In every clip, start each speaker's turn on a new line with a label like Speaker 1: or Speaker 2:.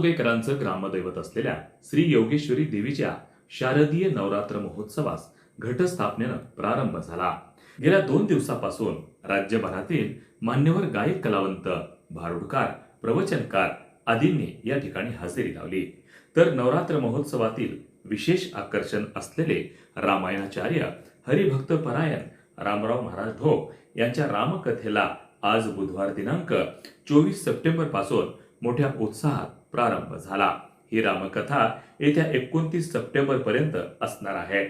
Speaker 1: अंबाजोगाईकरांचं ग्रामदैवत असलेल्या श्री योगेश्वरी देवीच्या शारदीय नवरात्र महोत्सवास घटस्थापनेनं प्रारंभ झाला. गेल्या दोन दिवसापासून राज्यभरातील मान्यवर गायक कलावंत भारुडकार प्रवचनकार आदींनी या ठिकाणी हजेरी लावली. तर नवरात्र महोत्सवातील विशेष आकर्षण असलेले रामायणाचार्य हरिभक्त परायण रामराव महाराज ढोक यांच्या रामकथेला आज बुधवार दिनांक चोवीस सप्टेंबरपासून मोठ्या उत्साहात प्रारंभ झाला. ही रामकथा येत्या एकोणतीस सप्टेंबर पर्यंत असणार आहे.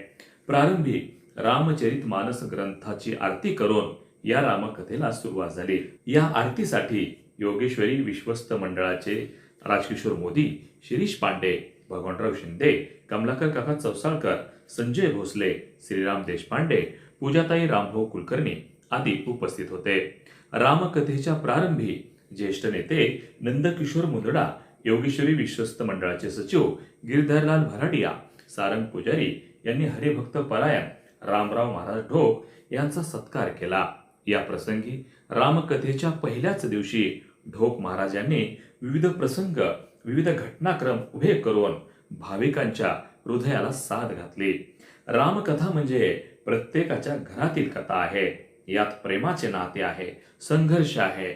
Speaker 1: प्रारंभी रामचरित मानस ग्रंथाची आरती करून या रामकथेला सुरुवात झाली. या आरतीसाठी योगेश्वरी विश्वस्त मंडळाचे राजकिशोर मोदी शिरीष पांडे भगवानराव शिंदे कमलाकर काका चौसाळकर संजय भोसले श्रीराम देशपांडे पूजाताई रामभाऊ कुलकर्णी आदी उपस्थित होते. रामकथेच्या प्रारंभी ज्येष्ठ नेते नंदकिशोर मुंदडा योगेश्वरी विश्वस्त मंडळाचे सचिव गिरधरलाल भराडिया सारंग पुजारी यांनी हरिभक्त परायण रामराव महाराज ढोक यांचा सत्कार केला. या प्रसंगी रामकथेच्या पहिल्याच दिवशी ढोक महाराज यांनी विविध प्रसंग विविध घटनाक्रम उभे करून भाविकांच्या हृदयाला साथ घातली. रामकथा म्हणजे प्रत्येकाच्या घरातील कथा आहे. यात प्रेमाचे नाते आहे संघर्ष आहे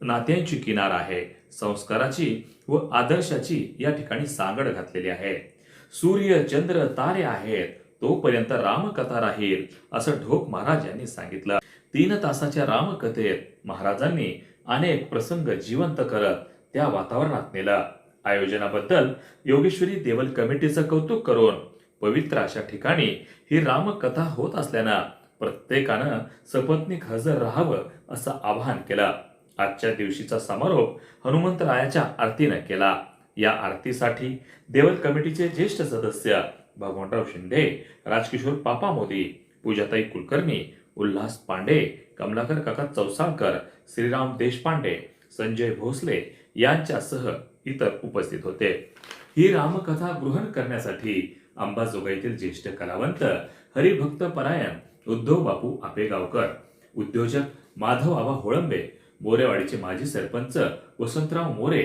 Speaker 1: नात्यांची किनार आहे संस्काराची व आदर्शाची या ठिकाणी सांगड घातलेली आहे. सूर्य चंद्र तारे आहेत. तोपर्यंत रामकथा राहील असं ढोक महाराज यांनी सांगितलं. तीन तासाच्या रामकथेत महाराजांनी अनेक प्रसंग जिवंत करत त्या वातावरणात नेलं. आयोजनाबद्दल योगेश्वरी देवल कमिटीचं कौतुक करून पवित्र अशा ठिकाणी ही रामकथा होत असल्यानं प्रत्येकानं सपत्नीक हजर राहावं असं आवाहन केलं. आजच्या दिवशीचा समारोप हनुमंतरायाच्या आरतीनं केला. या आरतीसाठी देवल कमिटीचे ज्येष्ठ सदस्य भगवानराव शिंदे राजकिशोर पापा मोदी पूजाताई कुलकर्णी उल्हास पांडे कमलाकर काका चौसाळकर श्रीराम देशपांडे संजय भोसले यांच्यासह इतर उपस्थित होते. ही रामकथा गृहण करण्यासाठी अंबाजोगाईतील ज्येष्ठ कलावंत हरिभक्त परायण उद्धव बापू आपेगावकर उद्योजक माधव आबा होळंबे मोरेवाडीचे माजी सरपंच वसंतराव मोरे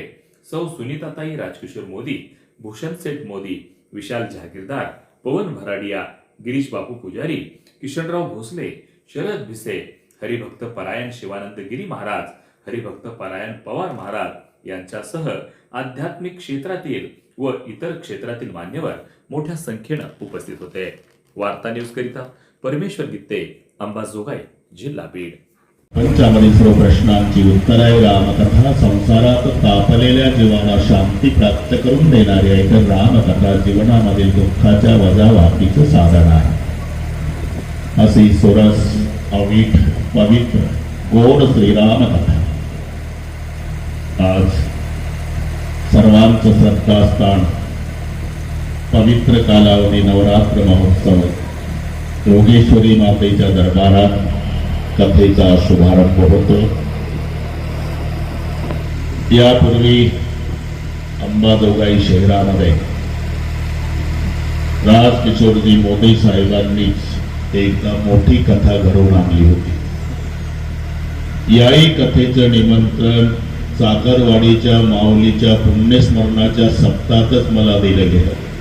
Speaker 1: सौ सुनीताताई राजकिशोर मोदी भूषण सेठ मोदी विशाल जहागीरदार पवन भराडिया गिरीश बापू पुजारी किशनराव भोसले शरद भिसे हरिभक्त परायण शिवानंद गिरी महाराज हरिभक्त परायण पवार महाराज यांच्यासह आध्यात्मिक क्षेत्रातील व इतर क्षेत्रातील मान्यवर मोठ्या संख्येनं उपस्थित होते. वार्ता न्यूज करिता परमेश्वर गित्ते अंबाजोगाई जिल्हा बीड.
Speaker 2: पंचामणी सर्व प्रश्नांची उत्तरे रामकथा संसारात तापलेल्या जीवाला शांती प्राप्त करून आहे तर रामकथा जीवनामधील दुःखाच्या वजावाकीचं साधन आहे अशी सोरस अवीट पवित्र, गोड श्रीराम आज सर्वांचं श्रद्धास्थान पवित्र कालावधी नवरात्र महोत्सव, योगेश्वरी मातेच्या दरबारात कथेचा शुभारंभ होतो. यापूर्वी अंबाजोगाई शहरामध्ये राजकिशोरजी मोदी साहेबांनीच एक मोठी कथा घडवून आणली होती. याही कथेचं निमंत्रण साखरवाडीच्या माऊलीच्या पुण्यस्मरणाच्या सप्तातच मला दिलं गेलं.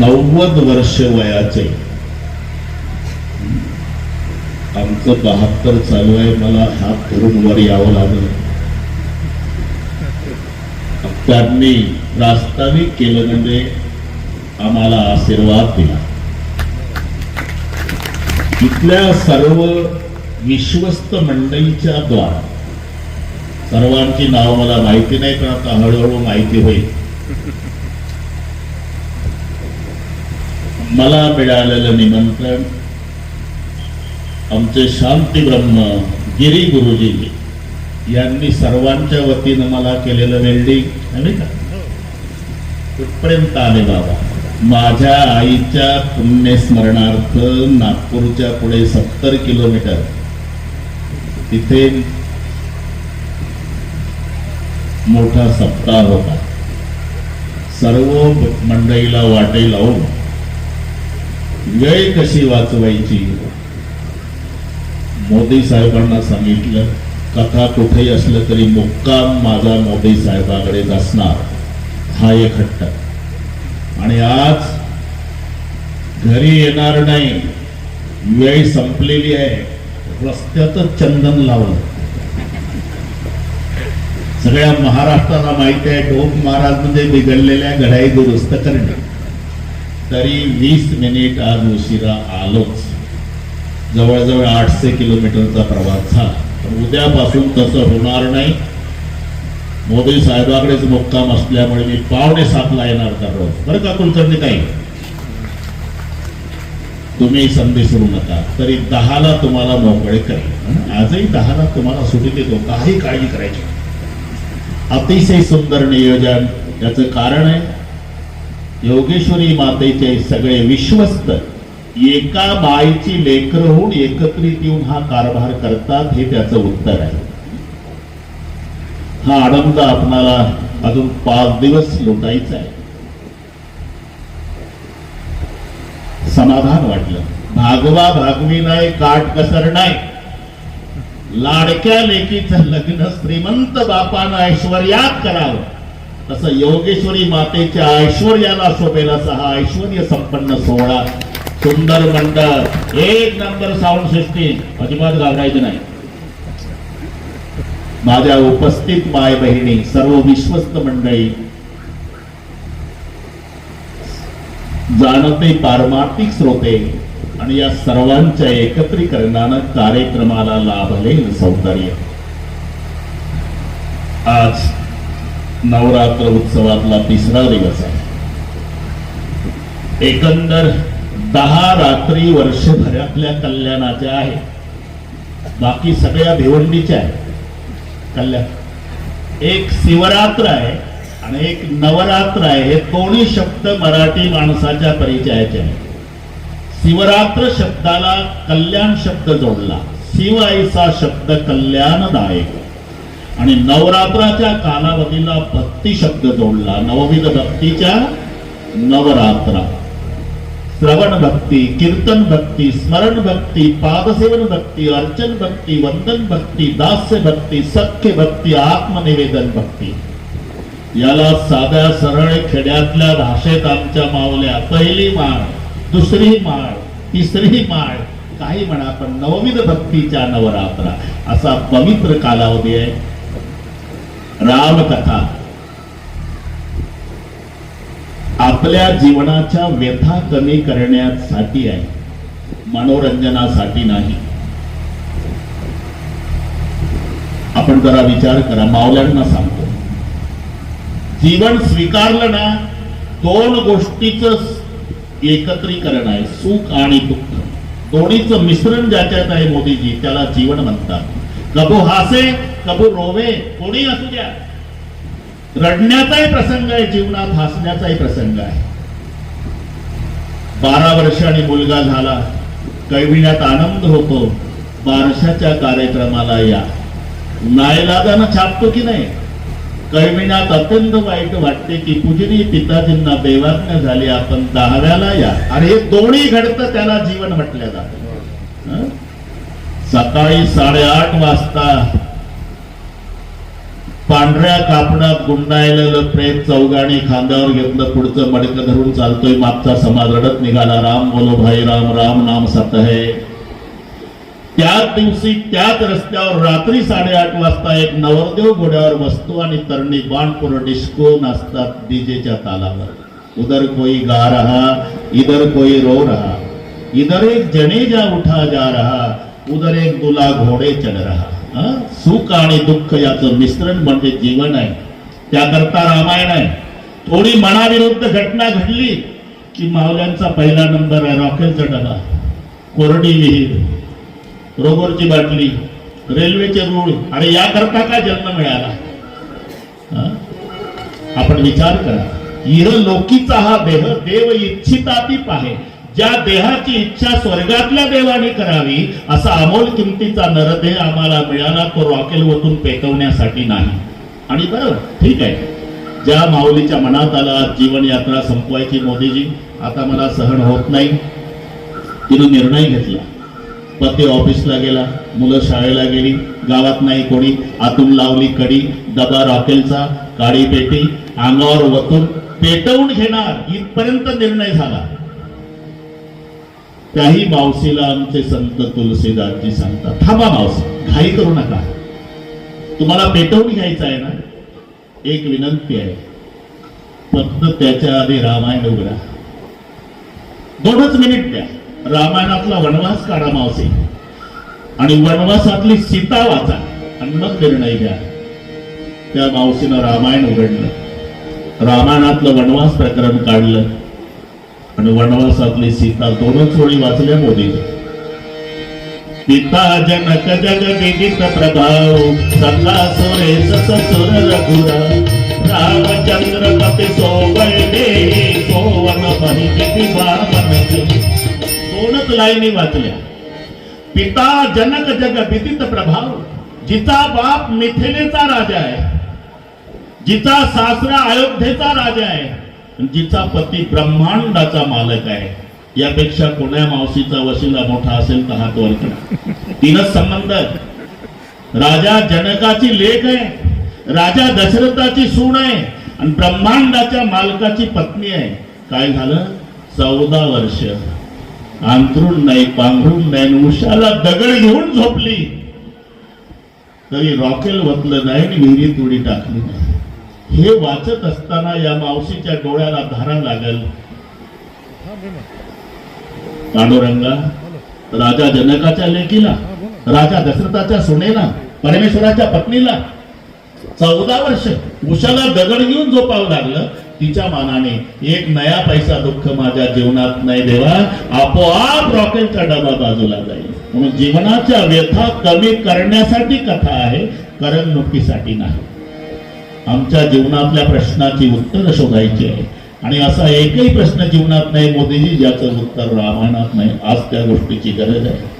Speaker 2: नव्वद वर्ष वयाचे. आमचं बहात्तर चालू आहे मला हात धरून वर यावं लागलं. त्यांनी प्रास्ताविक केलं म्हणजे आम्हाला आशीर्वाद दिला. इथल्या सर्व विश्वस्त मंडळीच्या द्वारा सर्वांची नाव मला माहिती नाही पण आता हळूहळू माहिती होईल. मला मिळालेलं निमंत्रण आमचे शांती ब्रह्म गिरी गुरुजी यांनी सर्वांच्या वतीनं मला केलेलं वेल्डिंग आहे का? कुठपर्यंत आले बाबा. माझ्या आईच्या पुण्यस्मरणार्थ नागपूरच्या पुढे सत्तर किलोमीटर. तिथे मोठा सप्ताह होता. सर्व मंडईला वाटे लावून वेळ कशी वाचवायची? मोदी साहेबांना सांगितलं कथा कुठेही असलं तरी मुक्काम माझा मोदी साहेबाकडेच असणार. हा एक हट्ट. आणि आज घरी येणार नाही. वेळ संपलेली आहे. रस्त्यातच चंदन लावलं. सगळ्या महाराष्ट्राला माहिती आहे टोप महाराज म्हणजे बिघडलेल्या घडाई दुरुस्त करणे. तरी वीस मिनिट आज उशिरा आलोच. जवळजवळ आठशे किलोमीटरचा प्रवास झाला. पण उद्यापासून तसं होणार नाही. मोदी साहेबाकडेच मुक्काम असल्यामुळे मी पावणे सातला येणार दररोज बरं का कुलकर्णी काही तुम्ही संधी सोडू नका. तरी दहाला तुम्हाला मोकळे करेल आजही दहाला तुम्हाला सुटी देतो. काही काळजी करायची अतिशय सुंदर नियोजन. याचं कारण आहे योगेश्वरी मातेचे सगळे विश्वस्त एका बाईची लेकर होऊन एकत्रित येऊन हा कारभार करतात हे त्याचं उत्तर आहे. हा आनंद आपणाला अजून पाच दिवस लुटायचा आहे. समाधान वाटलं. भागवा भागवी नाही काट कसर नाही. लाडक्या लेकीचं लग्न श्रीमंत बापानं ऐश्वर्यात करावं. तसं योगेश्वरी मातेच्या ऐश्वर्याला शोभेल असा हा ऐश्वर्य संपन्न सोहळा. सुंदर मंडळ. एक नंबर साऊंड सिस्टीम. अजिबात घाबरायचं नाही. माझ्या उपस्थित माय बहिणी सर्व विश्वस्त मंडळी. जाणते पारमार्थिक श्रोते आणि या सर्वांच्या एकत्रीकरणानं कार्यक्रमाला लाभले सौंदर्य. आज नवरात्र उत्सवातला तिसरा दिवस आहे. एकंदर दहा रात्री वर्षभरातल्या कल्याणाच्या आहेत. बाकी सगळ्या भिवंडीच्या आहेत. कल्याण. एक शिवरात्र आहे आणि एक नवरात्र आहे हे दोन्ही शब्द मराठी माणसाच्या परिचयाचे आहेत शिवरात्र शब्दाला कल्याण शब्द जोडला. शिव ऐसा शब्द कल्याणदायक. आणि नवरात्राच्या कालावधीला भक्ती शब्द जोडला. नवविध भक्तीच्या नवरात्रा. श्रवण भक्ती कीर्तन भक्ती स्मरण भक्ती पादसेवन भक्ती अर्चन भक्ती वंदन भक्ती दास्य भक्ती सख्य भक्ती आत्मनिवेदन भक्ती. याला साध्या सरळ खेड्यातल्या भाषेत आमच्या मावल्या पहिली माळ दुसरी माळ तिसरी माळ काही म्हणा पण नवविध भक्तीच्या नवरात्रा. असा पवित्र कालावधी आहे. रामकथा. आपल्या जीवनाच्या व्यथा कमी करण्यासाठी आहे. मनोरंजनासाठी नाही. आपण जरा विचार करा मावल्यांना सांगतो. जीवन स्वीकारलं ना दोन गोष्टीच एकत्रीकरण आहे सुख आणि दुःख. दोन्हीचं मिश्रण ज्याच्यात आहे मोदीजी त्याला जीवन म्हणतात. कबू हासे कबू रोवे कोणी असू द्या. रडण्याचाही प्रसंग आहे जीवनात हसण्याचाही प्रसंग आहे. बारा वर्षांनी मुलगा झाला कैविण्यात आनंद होतो बारशाच्या कार्यक्रमाला या. नायलादानं छापतो की नाही? कैविण्यात अत्यंत वाईट वाटते की पूजनी पिताजींना बेवाज्ञ झाली आपण दहाव्याला या. आणि हे दोन्ही घडतं त्याला जीवन म्हटलं जातं. सकाळी साडेआठ वाजता पांढऱ्या कापडात गुंडाळलेलं प्रेम चौगाणी खांद्यावर घेतलं पुढचं मडकं धरून चालतोय मागचा समाज. रडत निघाला राम बोलो भाई राम राम नाम सत है. त्याच दिवशी त्याच रस्त्यावर रात्री साडेआठ वाजता एक नवरदेव घोड्यावर बसतो आणि तरणी बाणपूर डिस्को नाचतात डीजेच्या तालावर. उधर कोई गा रहा इधर कोई रो रहा इधर एक जनेजा उठा जा रहा उधर एक दुला घोडे चढ रहा। सुख आणि दुःख याचं मिश्रण म्हणजे जीवन आहे. त्याकरता रामायण आहे. थोडी मनाविरुद्ध घटना घडली की मावल्यांचा पहिला नंबर आहे रॉकेलचा डबा कोरडी विहीर रोबोरची बाटली रेल्वेचे रूळ आणि याकरता का जन्म मिळाला? आपण विचार करा. इह लोकीचा हा देह देव इच्छिताती पाहे. ज्या देहाची इच्छा स्वर्गातल्या देवाने करावी असा अमोल किमतीचा नरदेह आम्हाला मिळाला तो रॉकेल वतून पेटवण्यासाठी नाही. आणि बरोबर ठीक आहे. ज्या माऊलीच्या मनात आला जीवन यात्रा संपवायची मोदीजी आता मला सहन होत नाही. तिने निर्णय घेतला. पती ऑफिसला गेला मुलं शाळेला गेली गावात नाही कोणी आतून लावली कडी डबा रॉकेलचा काळी पेटी अंगावर वतून पेटवून घेणार इथपर्यंत निर्णय झाला. त्याही मावशीला आमचे संत तुलसीदासजी सांगतात. थांबा मावशी घाई करू नका. तुम्हाला पेटवून घ्यायचं आहे ना? एक विनंती आहे. फक्त त्याच्या आधी रामायण उघडा. दोनच मिनिट द्या. रामायणातला वनवास काढा मावशी. आणि वनवासातली सीता वाचा आणि मग निर्णय घ्या. त्या मावशीनं रामायण उघडलं. रामायणातलं वनवास प्रकरण काढलं. आणि वनवासातली सीता दोनच ओळी वाचल्या मोदी. पिता जनक जग विदित प्रभाव सल्ला सोरे ससुर रघुरा. रामचंद्र पती सोवळे सोवन महिती दोनच लाईनी वाचल्या. पिता जनक जग विदित प्रभाव जिचा बाप मिथिलेचा राजा आहे. जिचा सासरा अयोध्येचा राजा आहे. जिचा पती ब्रह्मांडाचा मालक आहे यापेक्षा कोण्या मावशीचा वशिला मोठा असेल तर हात वर करा संबंध राजा जनकाची लेख आहे राजा दशरथाची सून आहे आणि ब्रह्मांडाच्या मालकाची पत्नी आहे. काय झालं? चौदा वर्ष. अंथरून नाही पांघरून नाही उशाला दगड घेऊन झोपली. तरी रॉकेल वतलं नाही आणि विहिरीत उडी टाकली नाही. हे वाचत असताना या मावशीच्या डोळ्याला धारा लागल. पांडुरंगा राजा जनकाच्या लेकीला राजा दशरथाच्या सुनेला परमेश्वराच्या पत्नीला. चौदा वर्ष उशाला दगड घेऊन झोपावं लागलं. तिच्या मानाने एक नया पैसा दुःख माझ्या जीवनात नाही देवा आपोआप रॉकेलचा डबा बाजूला जाईल. म्हणून जीवनाच्या व्यथा कमी करण्यासाठी कथा आहे करमणुकीसाठी नाही. आमच्या जीवनातल्या प्रश्नाची उत्तर शोधायची आहे. आणि असा एकही प्रश्न जीवनात नाही मोदीजी ज्याचं उत्तर रामायणात नाही आज त्या गोष्टीची गरज आहे.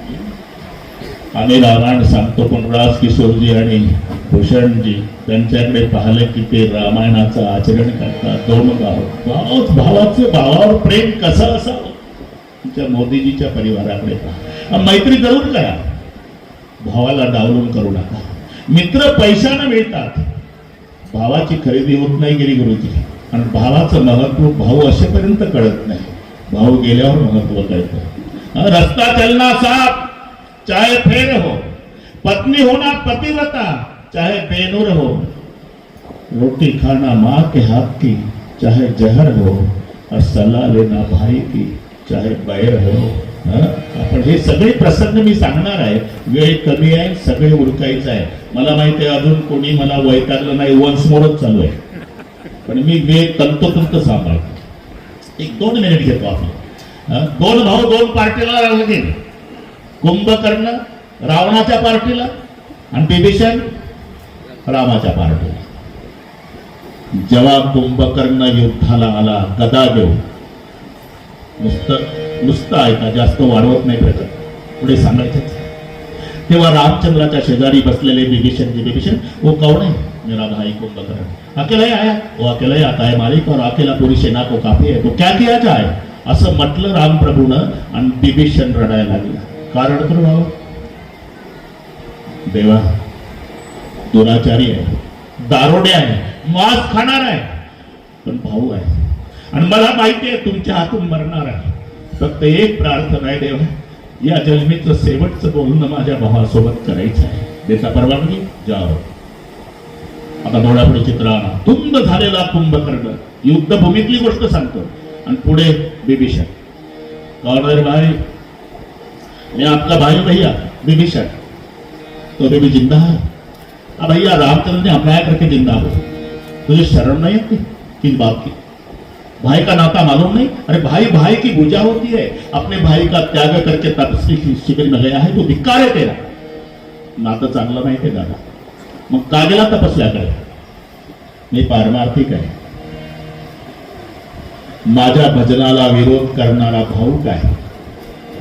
Speaker 2: आम्ही रामायण सांगतो पण राज किशोरजी आणि भूषणजी त्यांच्याकडे पाहिलं की ते रामायणाचं आचरण करतात. दोन गाव भावच भावाचं भावावर प्रेम कसं असावं? तुमच्या मोदीजीच्या परिवाराकडे पहा. मैत्री जरूर करा भावाला डावलून करू नका. मित्र पैशानं मिळतात. भावाची खरेदी होत नाही गेली गुरुजी. आणि भावाचं महत्त्व भाऊ असेपर्यंत कळत नाही. भाऊ गेल्यावर महत्त्व कळतं रस्ता चलना साफ चाहे फेर हो. पत्नी होना पतिव्रता चाहे बेनूर हो. रोटी खाना माँ के हाथ की चाहे जहर हो. और सलाह लेना भाई की चाहे बैर हो. आपण हे सगळे प्रसंग मी सांगणार आहे. वेळ कमी आहे सगळे उरकायचं आहे. मला माहिती आहे अजून कोणी मला वैतागलं नाही वन्स मोरच चालू आहे. पण मी वेळ तंतोतंत सांभाळतो. एक दोन मिनिट घेतो आपण. दोन भाऊ दोन पार्टीला लागले. कुंभकर्ण रावणाच्या पार्टीला आणि बिभीषण रामाच्या पार्टीला. जेव्हा कुंभकर्ण युद्धाला आला गदा घेऊन नुसतं नुसतं ऐका जास्त वाढवत नाही प्रकरण पुढे सांगायचं तेव्हा रामचंद्राच्या शेजारी बसलेले बिभीषण जी बिभीषण वो कौन है? मेरा भाई कुंभकर्ण अकेला आया? वो अकेला आता है मालिक और अकेला पूरी सेना को काफी है। तो क्या किया जाए? असं म्हटलं रामप्रभूनं आणि बिभीषण रडायला लागला. कारण करू भाऊ? देवा दुराचारी आहे दारोडे आहे मांस खाणार आहे पण भाऊ आहे. आणि मला माहिती आहे तुमच्या हातून मरणार आहे. फक्त एक प्रार्थना आहे देवा. या जन्मीचं शेवटचं बोलणं माझ्या भावासोबत करायचं आहे. देता परवानगी? जाओ. आता डोळ्यापुढे चित्र. आणा तुंब झालेला कुंभकर्ण. युद्धभूमीतली गोष्ट सांगतो. आणि पुढे बिभीषण कॉर्नर भाई? मी आपला भाई भैया बिभीषण तो बेबी जिंदा है? भैया रामचंद्र ने अपनाया करके जिंदा हो। तुझे शर्म नहीं आती? किस बात की? भाई का नाता मालूम नहीं? अरे भाई भाई की पूजा होती है। अपने भाई का त्याग करके तपस्वी की शिविर में गया है तो धिक्कार है तेरा। नातं चांगलं नाही ते दादा। मग का गेला तपस्या करे। मी पारमार्थिक आहे। माझ्या भजनाला विरोध करणारा भाऊ काय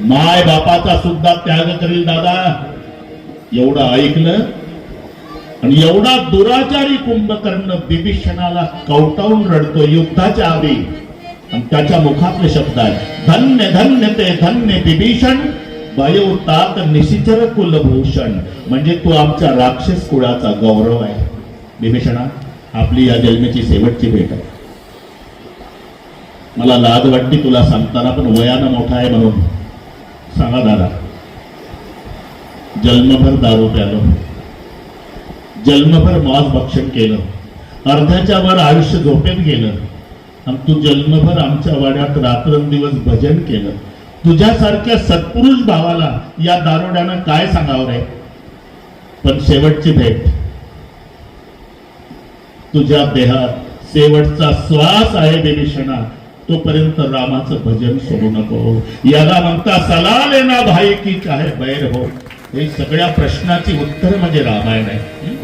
Speaker 2: माय बापाचा सुद्धा त्याग करील दादा। एवढं ऐकलं आणि एवढा दुराचारी कुंभकर्ण बिभीषणाला कवटावून रडतो युद्धाच्या आधी. आणि त्याच्या मुखातले शब्द आहे धन्य धन्य ते धन्य बिभीषण वयोतात निशिचर कुलभूषण. म्हणजे तो आमच्या राक्षस कुळाचा गौरव आहे. बिभीषणा आपली या जन्मेची शेवटची भेट आहे. मला लाज वाटते तुला सांगताना पण वयानं मोठा आहे म्हणून. सांगा दादा जन्मभर दारू प्यालो. जन्मभर मांस भक्षण केलं. अर्ध्याच्या वर आयुष्य झोपेत गेलं. आणि तू जन्मभर आमच्या वाड्यात रात्रंदिवस भजन केलं. तुझ्यासारख्या सत्पुरुष भावाला या दारोड्यानं काय सांगावं रे? पण शेवटची भेट. तुझ्या देहात शेवटचा श्वास आहे बिभीषणा तोपर्यंत रामाचं भजन सोडू नको. याला म्हणता सला लेना भाई की चाहे बैर हो? हे सगळ्या प्रश्नाची उत्तर म्हणजे रामायण आहे.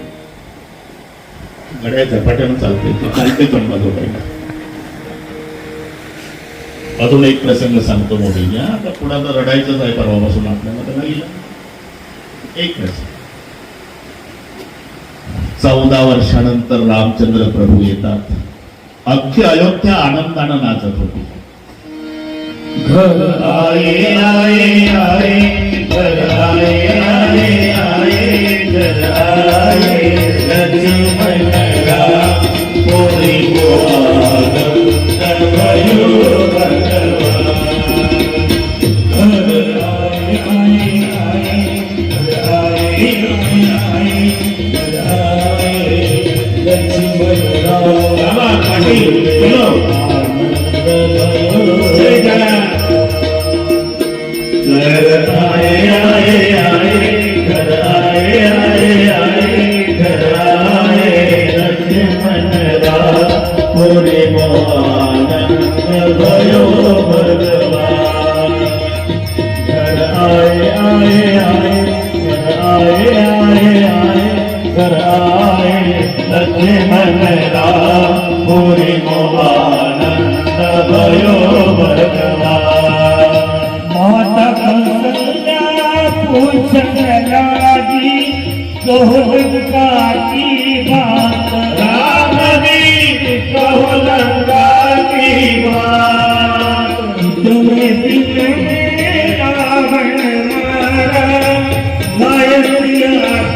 Speaker 2: गड्या झपाट्यानं चालते ते चालते पण माझं अजून एक प्रसंग सांगतो मोदी आता पुढे आता रडायचंच आहे परवापासून आपल्याला तर नाही एक प्रसंग. चौदा वर्षानंतर रामचंद्र प्रभू येतात. अख्खी अयोध्या आनंदानं नाचत होती. घर आए आए आए घर आए आए आए घर आए लक्ष्मण बाबा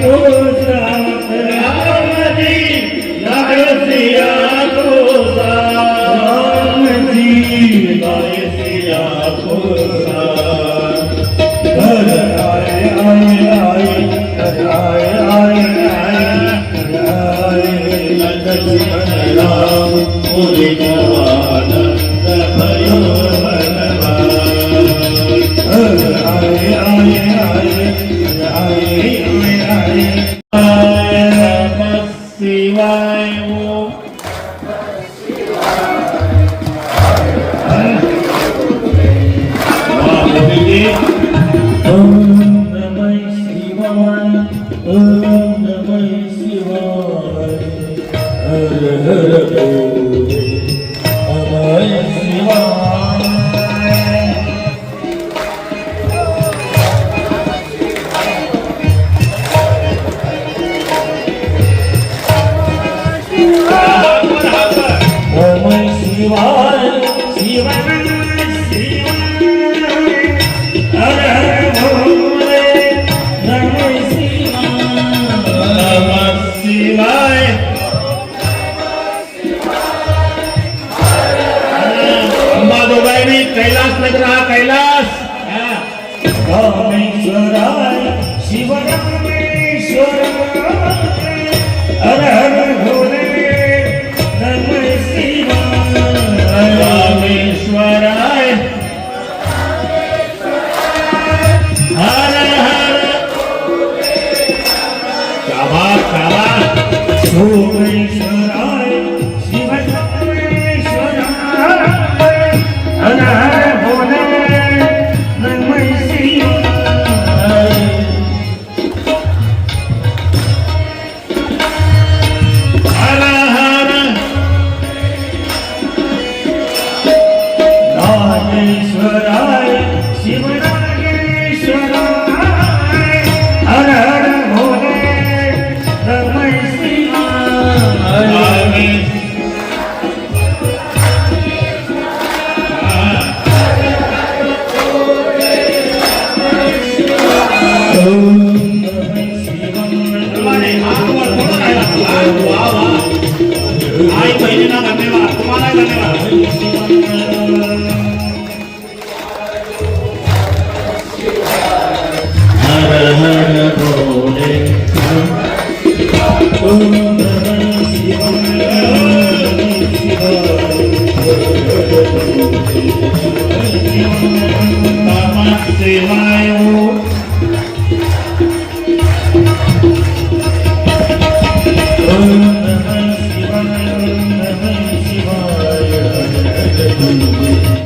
Speaker 3: माया